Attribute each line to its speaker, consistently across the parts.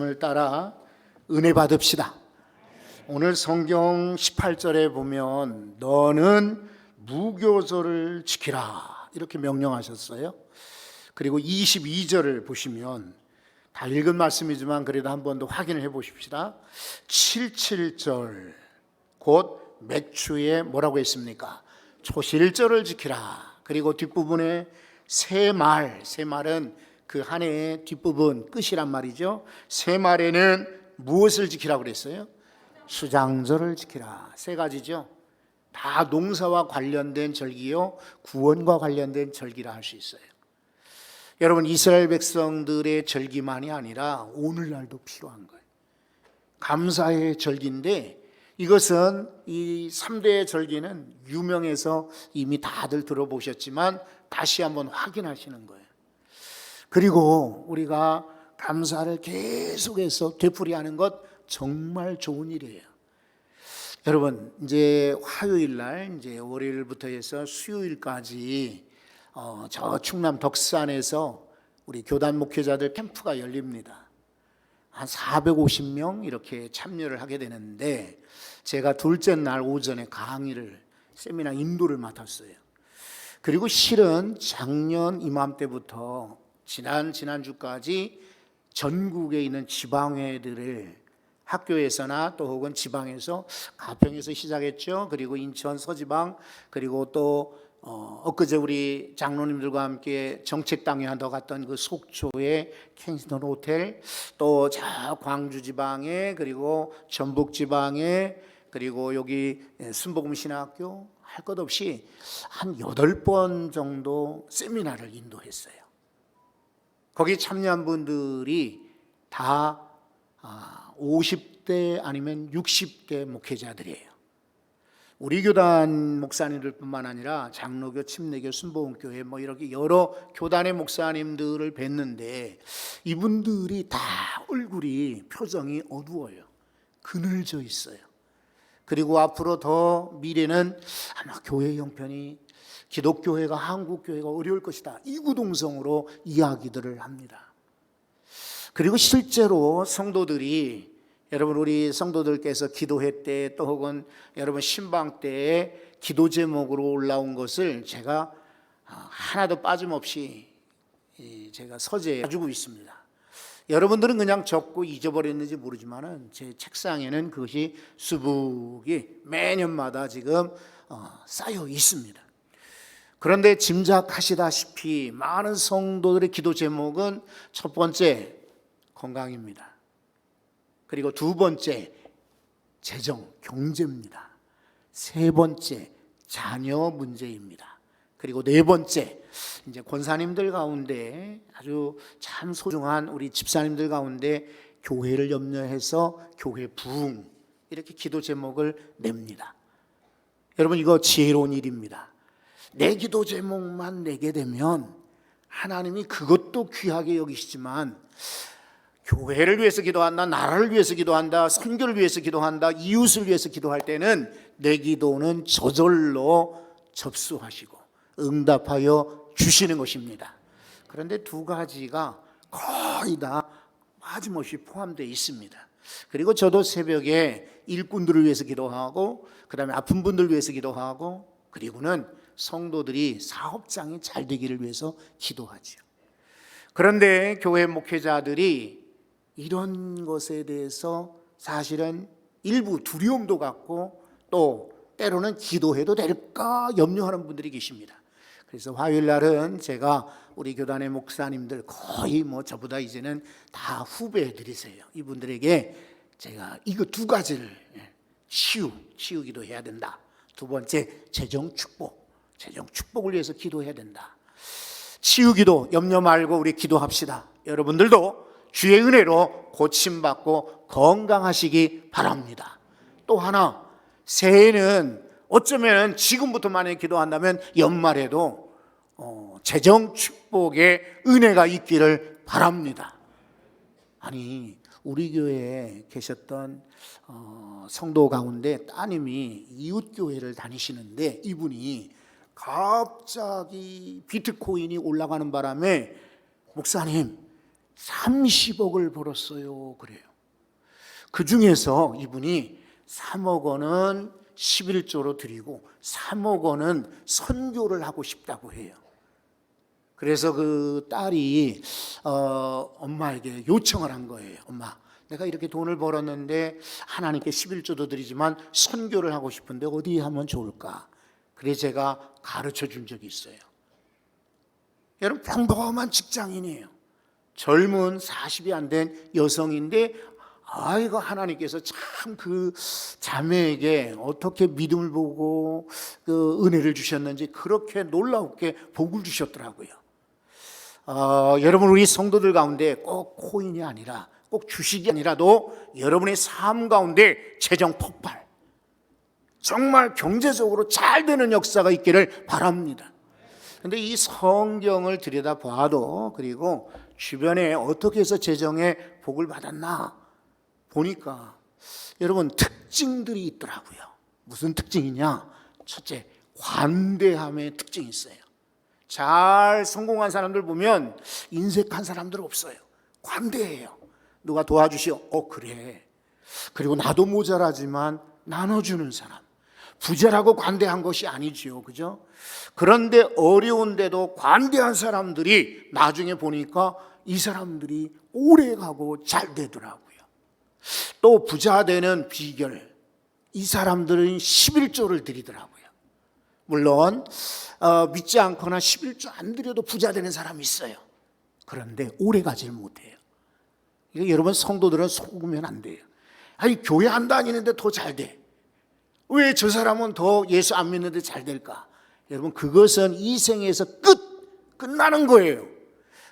Speaker 1: 을 따라 은혜 받읍시다. 오늘 성경 18절에 보면 너는 무교절을 지키라 이렇게 명령하셨어요. 그리고 22절을 보시면 다 읽은 말씀이지만 그래도 한 번 더 확인을 해 보십시다. 77절 곧 맥주에 뭐라고 했습니까? 초실절을 지키라. 그리고 뒷부분에 새 말, 새 말은 그 한 해의 뒷부분 끝이란 말이죠. 새 말에는 무엇을 지키라고 그랬어요? 수장절을 지키라. 세 가지죠. 다 농사와 관련된 절기요, 구원과 관련된 절기라 할 수 있어요. 여러분 이스라엘 백성들의 절기만이 아니라 오늘날도 필요한 거예요. 감사의 절기인데 이것은 이 3대 절기는 유명해서 이미 다들 들어보셨지만 다시 한번 확인하시는 거예요. 그리고 우리가 감사를 계속해서 되풀이하는 것 정말 좋은 일이에요. 여러분 이제 화요일 날 이제 월요일부터 해서 수요일까지 어, 저 충남 덕산에서 우리 교단 목회자들 캠프가 열립니다. 한 450명 이렇게 참여를 하게 되는데 제가 둘째 날 오전에 강의를 세미나 인도를 맡았어요. 그리고 실은 작년 이맘때부터 지난 지난주까지 전국에 있는 지방회들을 학교에서나 또 혹은 지방에서 가평에서 시작했죠. 그리고 인천 서지방 그리고 또 어, 엊그제 우리 장로님들과 함께 정책당에 한더 갔던 그 속초의 켄스턴 호텔 또 저 광주 지방에 그리고 전북 지방에 그리고 여기 순복음 신학교 할 것 없이 한 여덟 번 정도 세미나를 인도했어요. 거기 참여한 분들이 다 50대 아니면 60대 목회자들이에요. 우리 교단 목사님들뿐만 아니라 장로교, 침례교, 순복음교회 뭐 이렇게 여러 교단의 목사님들을 뵀는데 이분들이 다 얼굴이 표정이 어두워요. 그늘져 있어요. 그리고 앞으로 더 미래는 아마 교회 형편이 기독교회가 한국 교회가 어려울 것이다. 이구동성으로 이야기들을 합니다. 그리고 실제로 성도들이 여러분 우리 성도들께서 기도회 때 또 혹은 여러분 신방 때에 기도 제목으로 올라온 것을 제가 하나도 빠짐없이 제가 서재에 가지고 있습니다. 여러분들은 그냥 적고 잊어버렸는지 모르지만은 제 책상에는 그것이 수북이 매년마다 지금 어, 쌓여 있습니다. 그런데 짐작하시다시피 많은 성도들의 기도 제목은 첫 번째 건강입니다. 그리고 두 번째 재정 경제입니다. 세 번째 자녀 문제입니다. 그리고 네 번째 이제 권사님들 가운데 아주 참 소중한 우리 집사님들 가운데 교회를 염려해서 교회 부흥 이렇게 기도 제목을 냅니다. 여러분 이거 지혜로운 일입니다. 내 기도 제목만 내게 되면 하나님이 그것도 귀하게 여기시지만 교회를 위해서 기도한다, 나라를 위해서 기도한다, 선교를 위해서 기도한다, 이웃을 위해서 기도할 때는 내 기도는 저절로 접수하시고 응답하여 주시는 것입니다. 그런데 두 가지가 거의 다 빠짐없이 포함되어 있습니다. 그리고 저도 새벽에 일꾼들을 위해서 기도하고 그 다음에 아픈 분들 위해서 기도하고 그리고는 성도들이 사업장이 잘 되기를 위해서 기도하죠. 그런데 교회 목회자들이 이런 것에 대해서 사실은 일부 두려움도 갖고 또 때로는 기도해도 될까 염려하는 분들이 계십니다. 그래서 화요일 날은 제가 우리 교단의 목사님들 거의 뭐 저보다 이제는 다 후배들이세요. 이분들에게 제가 이거 두 가지를 치유, 치유기도 해야 된다. 두 번째 재정 축복, 재정 축복을 위해서 기도해야 된다. 치유기도 염려 말고 우리 기도합시다. 여러분들도 주의 은혜로 고침받고 건강하시기 바랍니다. 또 하나, 새해는 어쩌면 지금부터 만약에 기도한다면 연말에도 어, 재정 축복의 은혜가 있기를 바랍니다. 아니, 우리 교회에 계셨던 어, 성도 가운데 따님이 이웃 교회를 다니시는데 이분이 갑자기 비트코인이 올라가는 바람에 목사님, 30억을 벌었어요. 그래요. 그 중에서 이분이 3억 원은 11조로 드리고 3억 원은 선교를 하고 싶다고 해요. 그래서 그 딸이 어, 엄마에게 요청을 한 거예요. 엄마, 내가 이렇게 돈을 벌었는데 하나님께 11조도 드리지만 선교를 하고 싶은데 어디 하면 좋을까? 그래서 제가 가르쳐 준 적이 있어요. 여러분 평범한 직장인이에요. 젊은 40이 안 된 여성인데 아이고 하나님께서 참 그 자매에게 어떻게 믿음을 보고 그 은혜를 주셨는지 그렇게 놀라웠게 복을 주셨더라고요. 어, 여러분 우리 성도들 가운데 꼭 코인이 아니라 꼭 주식이 아니라도 여러분의 삶 가운데 재정 폭발 정말 경제적으로 잘 되는 역사가 있기를 바랍니다. 근데 이 성경을 들여다 봐도 그리고 주변에 어떻게 해서 재정에 복을 받았나 보니까 여러분 특징들이 있더라고요. 무슨 특징이냐? 첫째, 관대함의 특징이 있어요. 잘 성공한 사람들 보면 인색한 사람들 없어요. 관대해요. 누가 도와주시오. 어, 그래. 그리고 나도 모자라지만 나눠주는 사람. 부자라고 관대한 것이 아니지요. 그죠? 그런데 어려운데도 관대한 사람들이 나중에 보니까 이 사람들이 오래 가고 잘 되더라고요. 또 부자 되는 비결. 이 사람들은 11조를 드리더라고요. 물론 어, 믿지 않거나 11조 안 드려도 부자 되는 사람이 있어요. 그런데 오래 가지를 못해요. 여러분 성도들은 속으면 안 돼요. 아니 교회 안 다니는데 더 잘 돼. 왜 저 사람은 더 예수 안 믿는데 잘 될까? 여러분 그것은 이 생에서 끝 끝나는 거예요.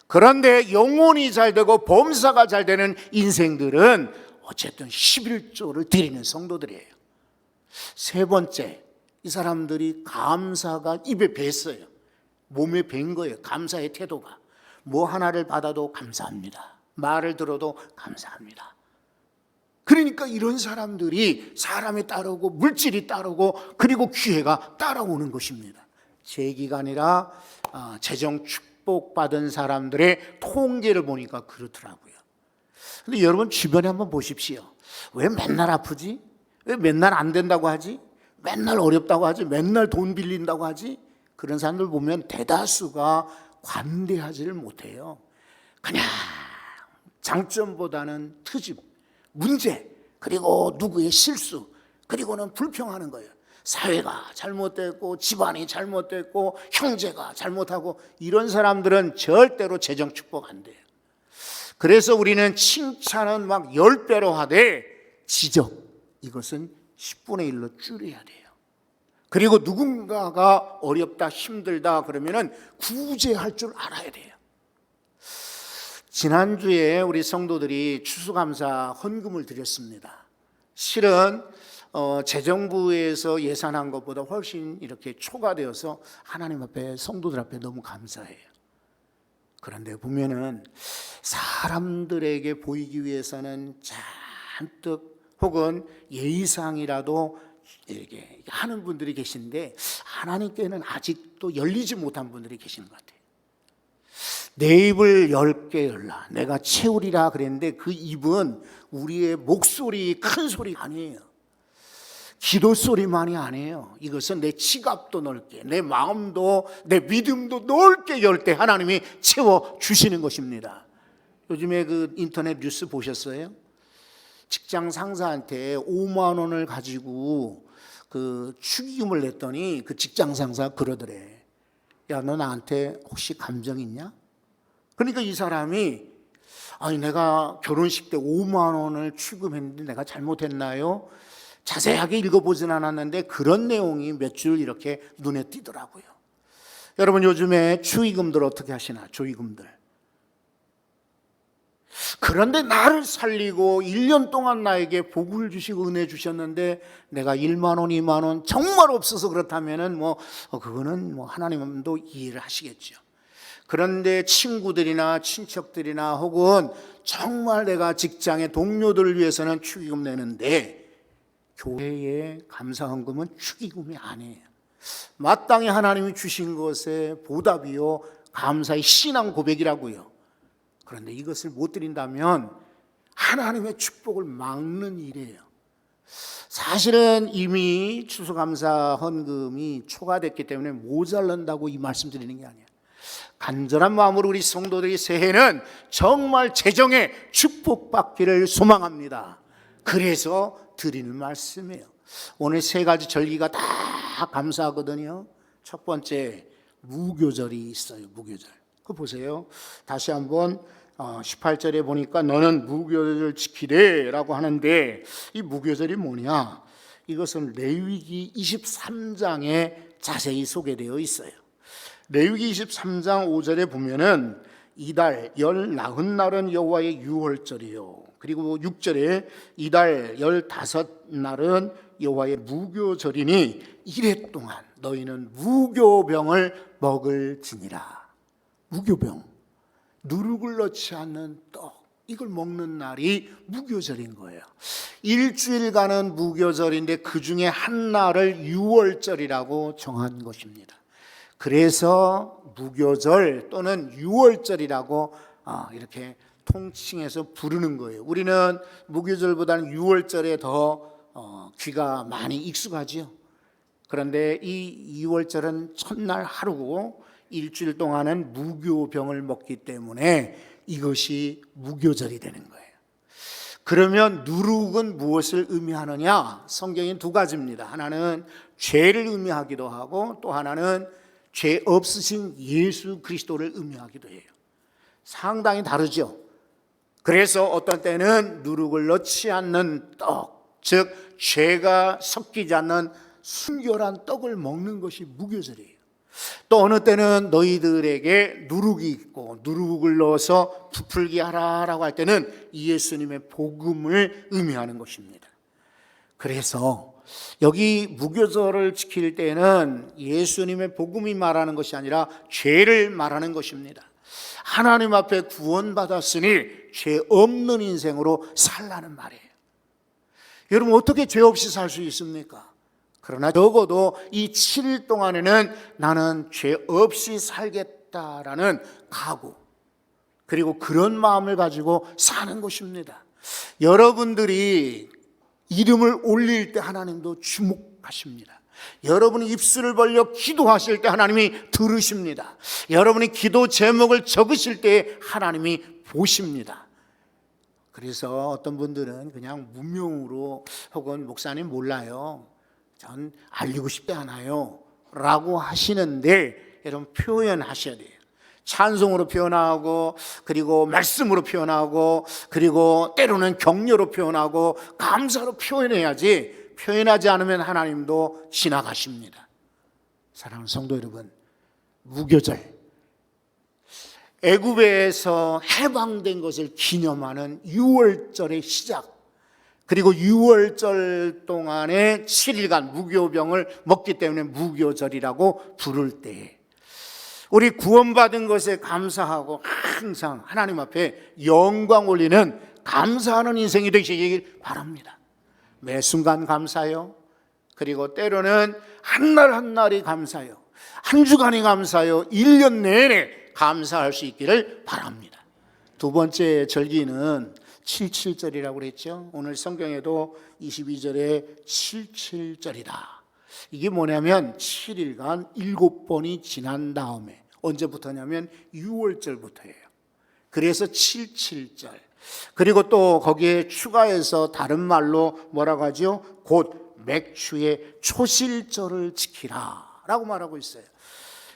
Speaker 1: 그런데 영혼이 잘 되고 범사가 잘 되는 인생들은 어쨌든 11조를 드리는 성도들이에요. 세 번째, 이 사람들이 감사가 입에 뱄어요. 몸에 밴 거예요. 감사의 태도가. 뭐 하나를 받아도 감사합니다. 말을 들어도 감사합니다. 그러니까 이런 사람들이 사람이 따르고 물질이 따르고 그리고 기회가 따라오는 것입니다. 제 기간이라 아, 재정 축복 받은 사람들의 통계를 보니까 그렇더라고요. 근데 여러분 주변에 한번 보십시오. 왜 맨날 아프지? 왜 맨날 안 된다고 하지? 맨날 어렵다고 하지? 맨날 돈 빌린다고 하지? 그런 사람들 보면 대다수가 관대하지를 못해요. 그냥 장점보다는 트집, 문제, 그리고 누구의 실수, 그리고는 불평하는 거예요. 사회가 잘못됐고, 집안이 잘못됐고, 형제가 잘못하고, 이런 사람들은 절대로 재정 축복 안 돼요. 그래서 우리는 칭찬은 막 10배로 하되, 지적, 이것은 10분의 1로 줄여야 돼요. 그리고 누군가가 어렵다, 힘들다 그러면은 구제할 줄 알아야 돼요. 지난주에 우리 성도들이 추수감사 헌금을 드렸습니다. 실은 어, 재정부에서 예산한 것보다 훨씬 이렇게 초과되어서 하나님 앞에 성도들 앞에 너무 감사해요. 그런데 보면은 사람들에게 보이기 위해서는 잔뜩 혹은 예의상이라도 이렇게 하는 분들이 계신데 하나님께는 아직도 열리지 못한 분들이 계시는 것 같아요. 내 입을 열개 열라. 내가 채우리라 그랬는데 그 입은 우리의 목소리 큰 소리 아니에요. 기도 소리만이 아니에요. 이것은 내 지갑도 넓게, 내 마음도, 내 믿음도 넓게 열 때 하나님이 채워 주시는 것입니다. 요즘에 그 인터넷 뉴스 보셨어요? 직장 상사한테 5만 원을 가지고 그 축의금을 냈더니 그 직장 상사 그러더래. 야, 너 나한테 혹시 감정 있냐? 그러니까 이 사람이 아니 내가 결혼식 때 5만 원을 축의금했는데 내가 잘못했나요? 자세하게 읽어보진 않았는데 그런 내용이 몇 줄 이렇게 눈에 띄더라고요. 여러분 요즘에 축의금들 어떻게 하시나? 조의금들. 그런데 나를 살리고 1년 동안 나에게 복을 주시고 은혜 주셨는데 내가 1만 원, 2만 원 정말 없어서 그렇다면은 뭐 어, 그거는 뭐 하나님도 이해를 하시겠죠. 그런데 친구들이나 친척들이나 혹은 정말 내가 직장의 동료들을 위해서는 축의금 내는데 교회의 감사헌금은 축의금이 아니에요. 마땅히 하나님이 주신 것의 보답이요 감사의 신앙 고백이라고요. 그런데 이것을 못 드린다면 하나님의 축복을 막는 일이에요. 사실은 이미 추수감사 헌금이 초과됐기 때문에 모자란다고 이 말씀 드리는 게 아니에요. 간절한 마음으로 우리 성도들이 새해는 정말 재정에 축복받기를 소망합니다. 그래서 드리는 말씀이에요. 오늘 세 가지 절기가 다 감사하거든요. 첫 번째 무교절이 있어요. 무교절. 그 보세요. 다시 한번 18절에 보니까 너는 무교절을 지키래라고 하는데 이 무교절이 뭐냐? 이것은 레위기 23장에 자세히 소개되어 있어요. 레위기 23장 5절에 보면은 이달 열 나흔 날은 여호와의 유월절이요. 그리고 6절에 이달 열다섯 날은 여호와의 무교절이니 이래 동안 너희는 무교병을 먹을지니라. 무교병. 누룩을 넣지 않는 떡. 이걸 먹는 날이 무교절인 거예요. 일주일간은 무교절인데 그 중에 한 날을 유월절이라고 정한 것입니다. 그래서 무교절 또는 유월절이라고 아, 이렇게 통칭해서 부르는 거예요. 우리는 무교절보다는 유월절에 더 어, 귀가 많이 익숙하지요. 그런데 이 2월절은 첫날 하루고 일주일 동안은 무교병을 먹기 때문에 이것이 무교절이 되는 거예요. 그러면 누룩은 무엇을 의미하느냐? 성경인 두 가지입니다. 하나는 죄를 의미하기도 하고 또 하나는 죄 없으신 예수 그리스도를 의미하기도 해요. 상당히 다르죠. 그래서 어떤 때는 누룩을 넣지 않는 떡, 즉 죄가 섞이지 않는 순결한 떡을 먹는 것이 무교절이에요. 또 어느 때는 너희들에게 누룩이 있고 누룩을 넣어서 부풀게 하라라고 할 때는 예수님의 복음을 의미하는 것입니다. 그래서 여기 무교절을 지킬 때는 예수님의 복음이 말하는 것이 아니라 죄를 말하는 것입니다. 하나님 앞에 구원받았으니 죄 없는 인생으로 살라는 말이에요. 여러분 어떻게 죄 없이 살 수 있습니까? 그러나 적어도 이 7일 동안에는 나는 죄 없이 살겠다라는 각오 그리고 그런 마음을 가지고 사는 것입니다. 여러분들이 이름을 올릴 때 하나님도 주목하십니다. 여러분이 입술을 벌려 기도하실 때 하나님이 들으십니다. 여러분이 기도 제목을 적으실 때 하나님이 보십니다. 그래서 어떤 분들은 그냥 문명으로 혹은 목사님 몰라요. 전 알리고 싶지 않아요. 라고 하시는데 여러분 표현하셔야 돼요. 찬송으로 표현하고 그리고 말씀으로 표현하고 그리고 때로는 격려로 표현하고 감사로 표현해야지 표현하지 않으면 하나님도 지나가십니다. 사랑하는 성도 여러분, 무교절 애굽에서 해방된 것을 기념하는 6월절의 시작 그리고 6월절 동안에 7일간 무교병을 먹기 때문에 무교절이라고 부를 때 우리 구원받은 것에 감사하고 항상 하나님 앞에 영광 올리는 감사하는 인생이 되시길 바랍니다. 매 순간 감사요. 그리고 때로는 한 날 한 날이 감사요. 한 주간이 감사요. 1년 내내 감사할 수 있기를 바랍니다. 두 번째 절기는 77절이라고 그랬죠. 오늘 성경에도 22절에 77절이다. 이게 뭐냐면 7일간 7번이 지난 다음에 언제부터냐면 6월절부터예요. 그래서 77절. 그리고 또 거기에 추가해서 다른 말로 뭐라고 하죠? 곧 맥추의 초실절을 지키라 라고 말하고 있어요.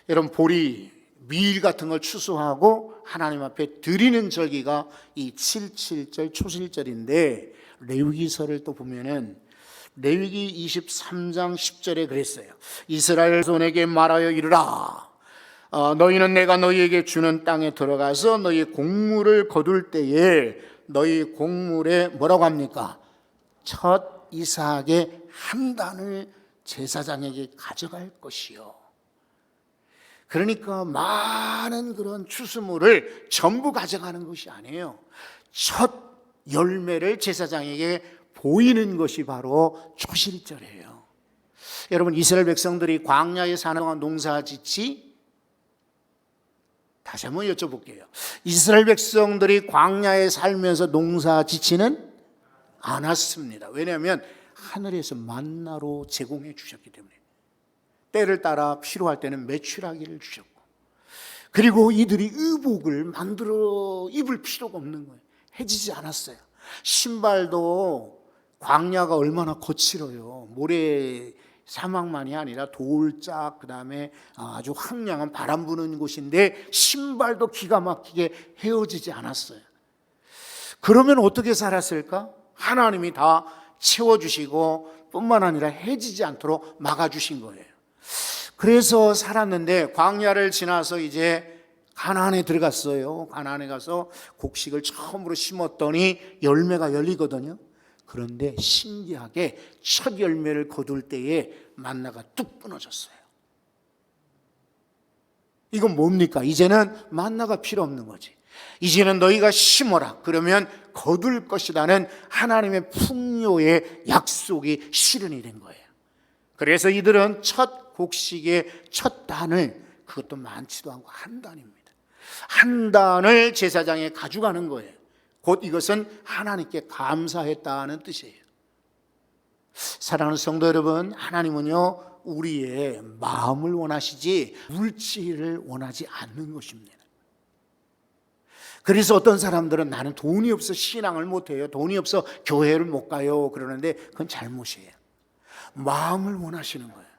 Speaker 1: 여러분 보리 미일 같은 걸 추수하고 하나님 앞에 드리는 절기가 이 77절 초실절인데 레위기서를 또 보면은 레위기 23장 10절에 그랬어요. 이스라엘 손에게 말하여 이르라. 어, 너희는 내가 너희에게 주는 땅에 들어가서 너희 곡물을 거둘 때에 너희 곡물에 뭐라고 합니까? 첫 이삭의 한 단을 제사장에게 가져갈 것이요. 그러니까 많은 그런 추수물을 전부 가져가는 것이 아니에요. 첫 열매를 제사장에게 보이는 것이 바로 초실절이에요. 여러분 이스라엘 백성들이 광야에 사는 동안 농사 짓지 다시 한번 여쭤볼게요. 이스라엘 백성들이 광야에 살면서 농사 지치는 않았습니다. 왜냐하면 하늘에서 만나로 제공해 주셨기 때문에 때를 따라 필요할 때는 매출하기를 주셨고 그리고 이들이 의복을 만들어 입을 필요가 없는 거예요. 해지지 않았어요. 신발도 광야가 얼마나 거칠어요. 모래 사막만이 아니라 돌짝 그다음에 아주 황량한 바람 부는 곳인데 신발도 기가 막히게 헤어지지 않았어요. 그러면 어떻게 살았을까? 하나님이 다 채워 주시고 뿐만 아니라 해지지 않도록 막아 주신 거예요. 그래서 살았는데 광야를 지나서 이제 가나안에 들어갔어요. 가나안에 가서 곡식을 처음으로 심었더니 열매가 열리거든요. 그런데 신기하게 첫 열매를 거둘 때에 만나가 뚝 끊어졌어요. 이건 뭡니까? 이제는 만나가 필요 없는 거지. 이제는 너희가 심어라. 그러면 거둘 것이라는 하나님의 풍요의 약속이 실현이 된 거예요. 그래서 이들은 첫 곡식의 첫 단을 그것도 많지도 않고 한 단입니다. 한 단을 제사장에 가져가는 거예요. 곧 이것은 하나님께 감사했다는 뜻이에요. 사랑하는 성도 여러분, 하나님은요, 우리의 마음을 원하시지 물질을 원하지 않는 것입니다. 그래서 어떤 사람들은 나는 돈이 없어 신앙을 못 해요. 돈이 없어 교회를 못 가요. 그러는데 그건 잘못이에요. 마음을 원하시는 거예요.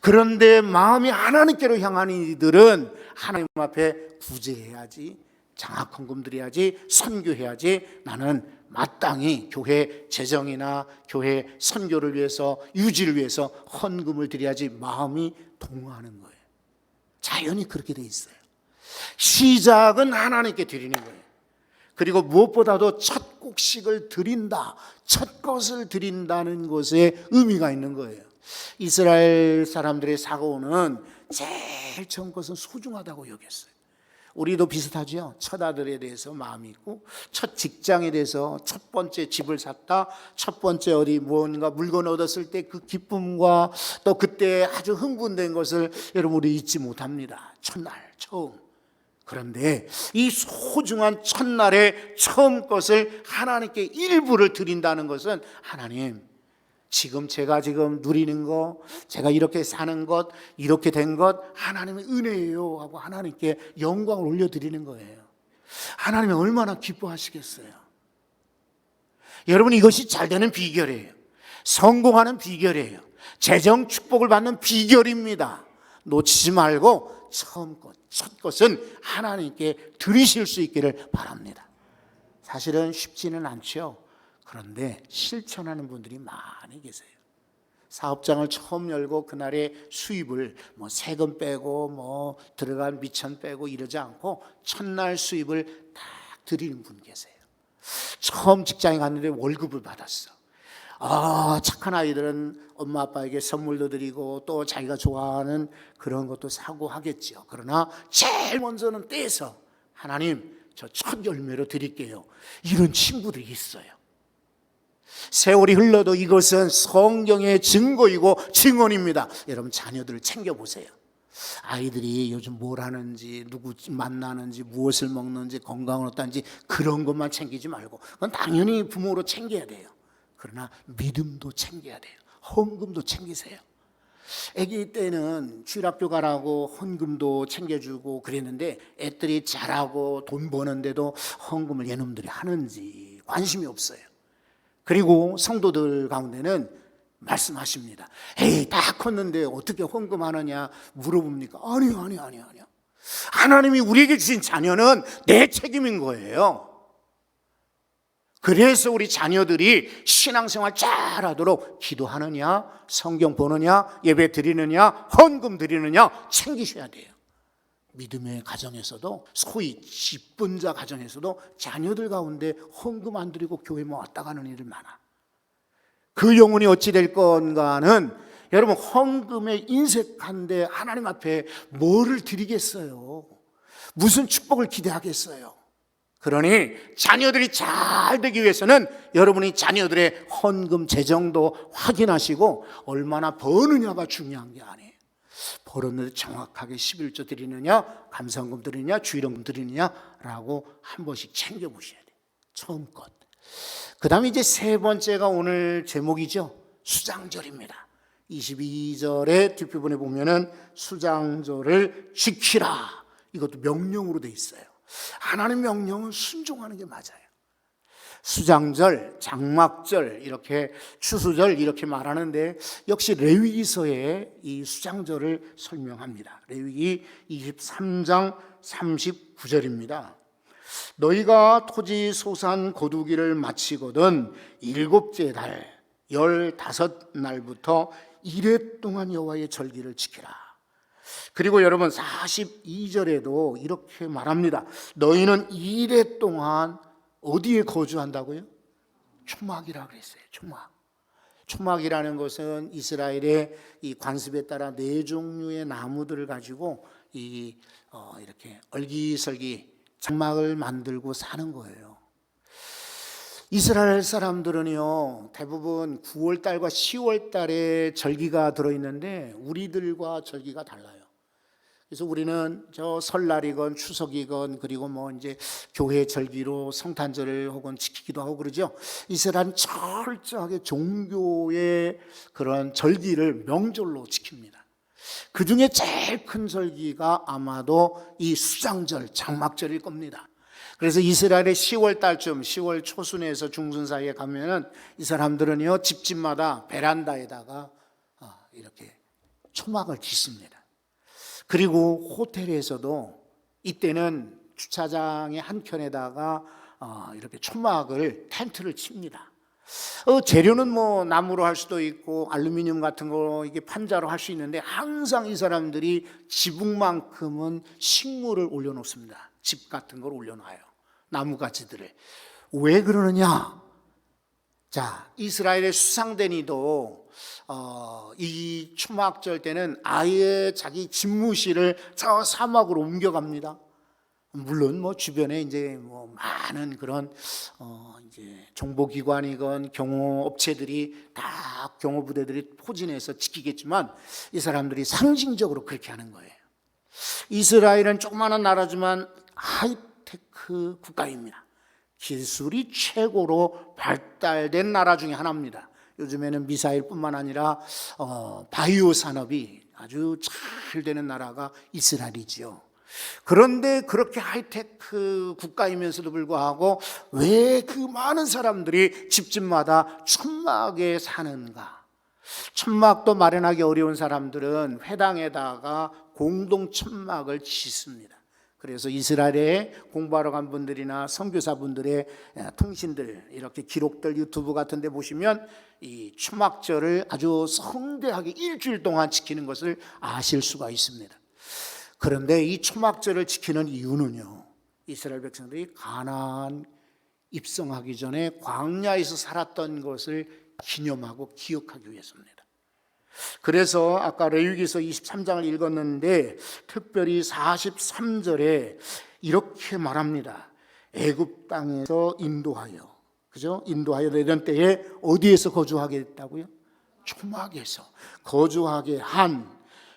Speaker 1: 그런데 마음이 하나님께로 향한 이들은 하나님 앞에 구제해야지, 장학 헌금 드려야지, 선교해야지. 나는 마땅히 교회 재정이나 교회 선교를 위해서 유지를 위해서 헌금을 드려야지 마음이 동하는 거예요. 자연히 그렇게 돼 있어요. 시작은 하나님께 드리는 거예요. 그리고 무엇보다도 첫 곡식을 드린다, 첫 것을 드린다는 것에 의미가 있는 거예요. 이스라엘 사람들의 사고는 제일 처음 것은 소중하다고 여겼어요. 우리도 비슷하죠. 첫 아들에 대해서 마음이 있고, 첫 직장에 대해서 첫 번째 집을 샀다, 첫 번째 어디 무언가 물건 얻었을 때 그 기쁨과 또 그때 아주 흥분된 것을 여러분 우리 잊지 못합니다. 첫날, 처음. 그런데 이 소중한 첫날의 처음 것을 하나님께 일부를 드린다는 것은 하나님, 지금 제가 지금 누리는 거, 제가 이렇게 사는 것, 이렇게 된 것, 하나님의 은혜예요. 하고 하나님께 영광을 올려드리는 거예요. 하나님이 얼마나 기뻐하시겠어요. 여러분, 이것이 잘 되는 비결이에요. 성공하는 비결이에요. 재정 축복을 받는 비결입니다. 놓치지 말고 처음 것, 첫 것은 하나님께 드리실 수 있기를 바랍니다. 사실은 쉽지는 않죠. 그런데 실천하는 분들이 많이 계세요. 사업장을 처음 열고 그날의 수입을 뭐 세금 빼고 뭐 들어간 미천 빼고 이러지 않고 첫날 수입을 딱 드리는 분 계세요. 처음 직장에 갔는데 월급을 받았어. 아, 착한 아이들은 엄마 아빠에게 선물도 드리고 또 자기가 좋아하는 그런 것도 사고 하겠죠. 그러나 제일 먼저는 떼서 하나님 저 첫 열매로 드릴게요. 이런 친구들이 있어요. 세월이 흘러도 이것은 성경의 증거이고 증언입니다. 여러분 자녀들을 챙겨 보세요. 아이들이 요즘 뭘 하는지 누구 만나는지 무엇을 먹는지 건강을 어떤지 그런 것만 챙기지 말고 그건 당연히 부모로 챙겨야 돼요. 그러나 믿음도 챙겨야 돼요. 헌금도 챙기세요. 아기 때는 주일학교 가라고 헌금도 챙겨주고 그랬는데 애들이 자라고 돈 버는데도 헌금을 얘놈들이 하는지 관심이 없어요. 그리고 성도들 가운데는 말씀하십니다. 에이, 다 컸는데 어떻게 헌금하느냐 물어봅니까? 아니요, 아니요, 아니요, 아니요. 하나님이 우리에게 주신 자녀는 내 책임인 거예요. 그래서 우리 자녀들이 신앙생활 잘하도록 기도하느냐, 성경 보느냐, 예배 드리느냐, 헌금 드리느냐 챙기셔야 돼요. 믿음의 가정에서도 소위 집분자 가정에서도 자녀들 가운데 헌금 안 드리고 교회 뭐 왔다 가는 일을 많아. 그 영혼이 어찌 될 건가는 여러분 헌금에 인색한데 하나님 앞에 뭐를 드리겠어요? 무슨 축복을 기대하겠어요? 그러니 자녀들이 잘 되기 위해서는 여러분이 자녀들의 헌금 재정도 확인하시고 얼마나 버느냐가 중요한 게 아니에요. 벌었는데 정확하게 11조 드리느냐, 감사금 드리느냐, 주일금 드리느냐라고 한 번씩 챙겨 보셔야 돼요. 처음 것. 그 다음에 이제 세 번째가 오늘 제목이죠. 수장절입니다. 22절의 뒷부분에 보면은 수장절을 지키라. 이것도 명령으로 돼 있어요. 하나님 명령은 순종하는 게 맞아요. 수장절, 장막절, 이렇게 추수절 이렇게 말하는데 역시 레위기서에 이 수장절을 설명합니다. 레위기 23장 39절입니다. 너희가 토지 소산 거두기를 마치거든 일곱째 달 열다섯 날부터 이래 동안 여호와의 절기를 지키라. 그리고 여러분 42절에도 이렇게 말합니다. 너희는 이래 동안 어디에 거주한다고요? 초막이라 그랬어요. 초막. 초막이라는 것은 이스라엘의 이 관습에 따라 네 종류의 나무들을 가지고 이 어, 이렇게 얼기설기 장막을 만들고 사는 거예요. 이스라엘 사람들은요 대부분 9월 달과 10월 달에 절기가 들어 있는데 우리들과 절기가 달라요. 그래서 우리는 저 설날이건 추석이건 그리고 뭐 이제 교회 절기로 성탄절을 혹은 지키기도 하고 그러죠. 이스라엘은 철저하게 종교의 그런 절기를 명절로 지킵니다. 그 중에 제일 큰 절기가 아마도 이 수장절, 장막절일 겁니다. 그래서 이스라엘의 10월 달쯤, 10월 초순에서 중순 사이에 가면은 이 사람들은요 집집마다 베란다에다가 아, 이렇게 초막을 짓습니다. 그리고 호텔에서도 이때는 주차장의 한 켠에다가 어, 이렇게 초막을 텐트를 칩니다. 어, 재료는 뭐 나무로 할 수도 있고 알루미늄 같은 거 이게 판자로 할 수 있는데 항상 이 사람들이 지붕만큼은 식물을 올려놓습니다. 집 같은 걸 올려놔요. 나무가지들을. 왜 그러느냐? 자, 이스라엘의 수상대니도 어, 이 초막절 때는 아예 자기 집무실을 저 사막으로 옮겨갑니다. 물론 뭐 주변에 이제 뭐 많은 그런 어 이제 정보기관이건 경호업체들이 다 경호부대들이 포진해서 지키겠지만 이 사람들이 상징적으로 그렇게 하는 거예요. 이스라엘은 조그마한 나라지만 하이테크 국가입니다. 기술이 최고로 발달된 나라 중에 하나입니다. 요즘에는 미사일뿐만 아니라 어, 바이오 산업이 아주 잘 되는 나라가 이스라엘이지요. 그런데 그렇게 하이테크 국가이면서도 불구하고 왜 그 많은 사람들이 집집마다 천막에 사는가? 천막도 마련하기 어려운 사람들은 회당에다가 공동 천막을 짓습니다. 그래서 이스라엘에 공부하러 간 분들이나 선교사분들의 통신들 이렇게 기록들 유튜브 같은 데 보시면 이 추막절을 아주 성대하게 일주일 동안 지키는 것을 아실 수가 있습니다. 그런데 이 초막절을 지키는 이유는요. 이스라엘 백성들이 가나안 입성하기 전에 광야에서 살았던 것을 기념하고 기억하기 위해서입니다. 그래서 아까 레위기서 23장을 읽었는데 특별히 43절에 이렇게 말합니다. 애굽 땅에서 인도하여 그죠? 인도하여 내던 때에 어디에서 거주하게 했다고요? 초막에서 거주하게 한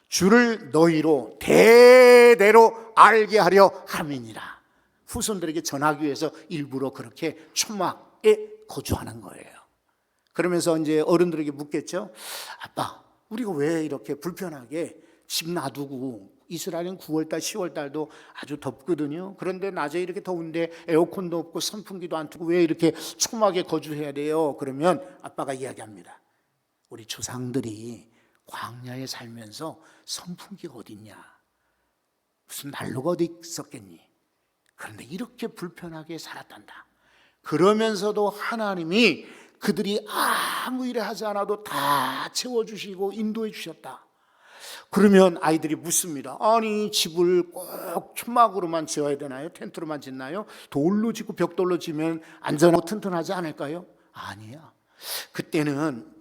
Speaker 1: 주를 너희로 대대로 알게 하려 함이니라. 후손들에게 전하기 위해서 일부러 그렇게 초막에 거주하는 거예요. 그러면서 이제 어른들에게 묻겠죠. 아빠, 우리가 왜 이렇게 불편하게 집 놔두고 이스라엘은 9월달, 10월달도 아주 덥거든요. 그런데 낮에 이렇게 더운데 에어컨도 없고 선풍기도 안 트고 왜 이렇게 초막에 거주해야 돼요? 그러면 아빠가 이야기합니다. 우리 조상들이 광야에 살면서 선풍기가 어딨냐? 무슨 난로가 어디 있었겠니? 그런데 이렇게 불편하게 살았단다. 그러면서도 하나님이 그들이 아무 일을 하지 않아도 다 채워주시고 인도해 주셨다. 그러면 아이들이 묻습니다. 아니, 집을 꼭 천막으로만 지어야 되나요? 텐트로만 짓나요? 돌로 짓고 벽돌로 지면 안전하고 튼튼하지 않을까요? 아니야. 그때는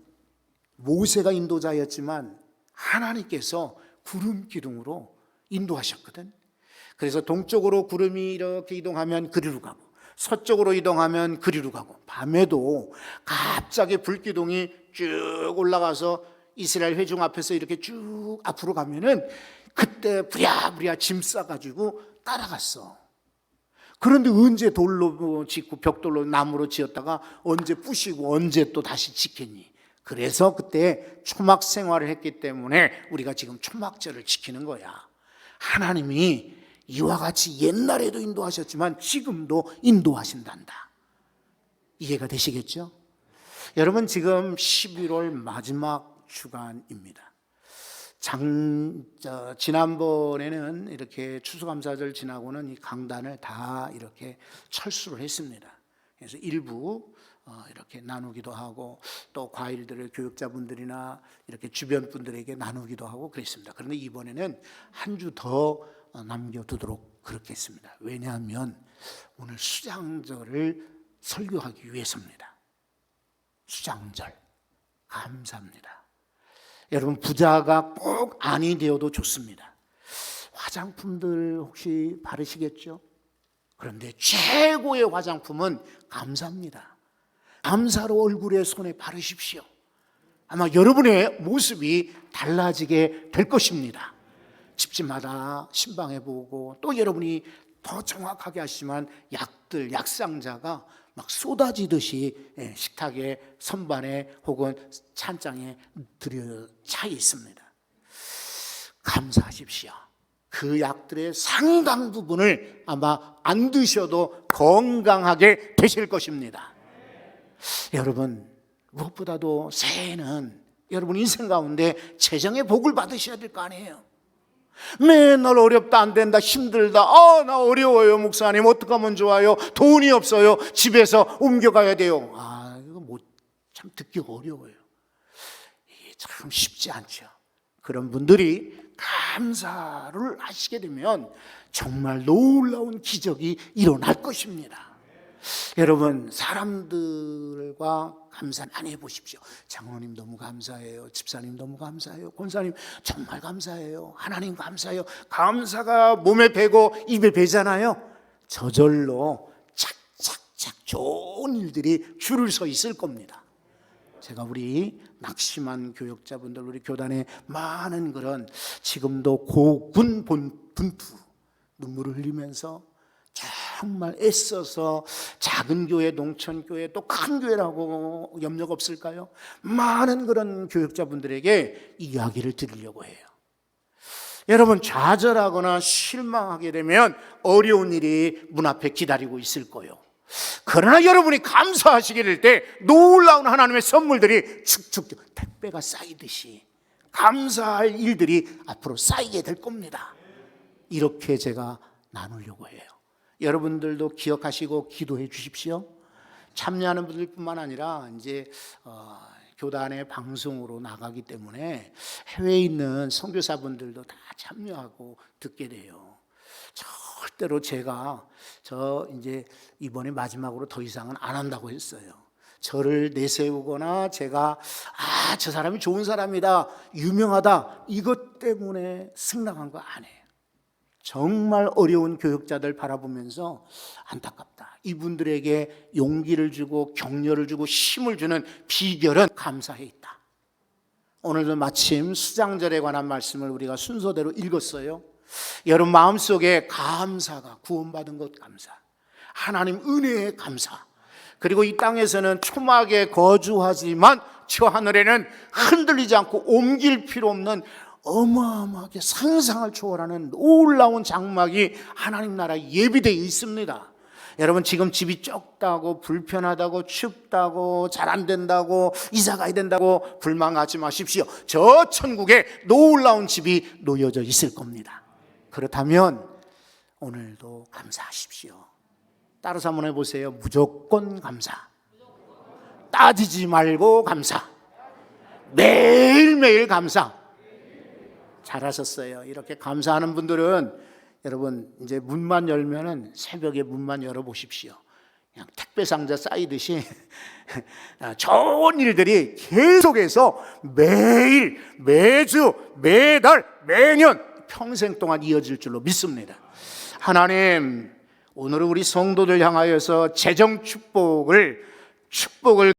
Speaker 1: 모세가 인도자였지만 하나님께서 구름 기둥으로 인도하셨거든. 그래서 동쪽으로 구름이 이렇게 이동하면 그리로 가고 서쪽으로 이동하면 그리로 가고 밤에도 갑자기 불기둥이 쭉 올라가서 이스라엘 회중 앞에서 이렇게 쭉 앞으로 가면은 그때 부랴부랴 짐 싸가지고 따라갔어. 그런데 언제 돌로 뭐 짓고 벽돌로 나무로 지었다가 언제 부시고 언제 또 다시 짓겠니? 그래서 그때 초막 생활을 했기 때문에 우리가 지금 초막절을 지키는 거야. 하나님이 이와 같이 옛날에도 인도하셨지만 지금도 인도하신단다. 이해가 되시겠죠? 여러분 지금 11월 마지막 주간입니다. 장, 저, 지난번에는 이렇게 추수감사절 지나고는 이 강단을 다 이렇게 철수를 했습니다. 그래서 일부 어, 이렇게 나누기도 하고 또 과일들을 교육자분들이나 이렇게 주변 분들에게 나누기도 하고 그랬습니다. 그런데 이번에는 한 주 더 남겨두도록 그렇게 했습니다. 왜냐하면 오늘 수장절을 설교하기 위해서입니다. 수장절. 감사합니다. 여러분 부자가 꼭 아니 되어도 좋습니다. 화장품들 혹시 바르시겠죠? 그런데 최고의 화장품은 감사입니다. 감사로 얼굴에 손에 바르십시오. 아마 여러분의 모습이 달라지게 될 것입니다. 집집마다 신방해 보고 또 여러분이 더 정확하게 하시지만 약들 약상자가 막 쏟아지듯이 예, 식탁에 선반에 혹은 찬장에 들여 차 있습니다. 감사하십시오. 그 약들의 상당 부분을 아마 안 드셔도 건강하게 되실 것입니다. 여러분 무엇보다도 새해는 여러분 인생 가운데 재정의 복을 받으셔야 될 거 아니에요. 맨날 어렵다 안 된다 힘들다. 아 나 어려워요 목사님. 어떡하면 좋아요? 돈이 없어요. 집에서 옮겨가야 돼요. 아 이거 뭐참 듣기 어려워요. 참 쉽지 않죠. 그런 분들이 감사를 하시게 되면 정말 놀라운 기적이 일어날 것입니다 여러분 사람들과 감사 많이 해보십시오. 장로님 너무 감사해요. 집사님 너무 감사해요. 권사님 정말 감사해요. 하나님 감사해요. 감사가 몸에 배고 입에 배잖아요. 저절로 착착착 좋은 일들이 줄을 서 있을 겁니다. 제가 우리 낙심한 교역자분들 우리 교단에 많은 그런 지금도 고군 분투 눈물을 흘리면서 정말 애써서 작은 교회, 농촌 교회, 또 큰 교회라고 염려가 없을까요? 많은 그런 교육자분들에게 이야기를 드리려고 해요. 여러분 좌절하거나 실망하게 되면 어려운 일이 문 앞에 기다리고 있을 거예요. 그러나 여러분이 감사하시게 될 때 놀라운 하나님의 선물들이 축축 택배가 쌓이듯이 감사할 일들이 앞으로 쌓이게 될 겁니다. 이렇게 제가 나누려고 해요. 여러분들도 기억하시고 기도해 주십시오. 참여하는 분들뿐만 아니라 이제 어, 교단의 방송으로 나가기 때문에 해외에 있는 선교사분들도 다 참여하고 듣게 돼요. 절대로 제가 저 이제 이번에 마지막으로 더 이상은 안 한다고 했어요. 저를 내세우거나 제가 아, 저 사람이 좋은 사람이다, 유명하다, 이것 때문에 승낙한 거 아니에요. 정말 어려운 교육자들 바라보면서 안타깝다. 이분들에게 용기를 주고 격려를 주고 힘을 주는 비결은 감사에 있다. 오늘도 마침 수장절에 관한 말씀을 우리가 순서대로 읽었어요. 여러분 마음속에 감사가 구원받은 것 감사. 하나님 은혜의 감사. 그리고 이 땅에서는 초막에 거주하지만 저 하늘에는 흔들리지 않고 옮길 필요 없는 어마어마하게 상상을 초월하는 놀라운 장막이 하나님 나라에 예비되어 있습니다. 여러분 지금 집이 좁다고 불편하다고 춥다고 잘 안 된다고 이사 가야 된다고 불만하지 마십시오. 저 천국에 놀라운 집이 놓여져 있을 겁니다. 그렇다면 오늘도 감사하십시오. 따라서 한번 해보세요. 무조건 감사. 따지지 말고 감사. 매일매일 감사. 잘하셨어요. 이렇게 감사하는 분들은 여러분 이제 문만 열면은 새벽에 문만 열어 보십시오. 그냥 택배 상자 쌓이듯이 좋은 일들이 계속해서 매일, 매주, 매달, 매년 평생 동안 이어질 줄로 믿습니다. 하나님, 오늘 우리 성도들 향하여서 재정 축복을 축복을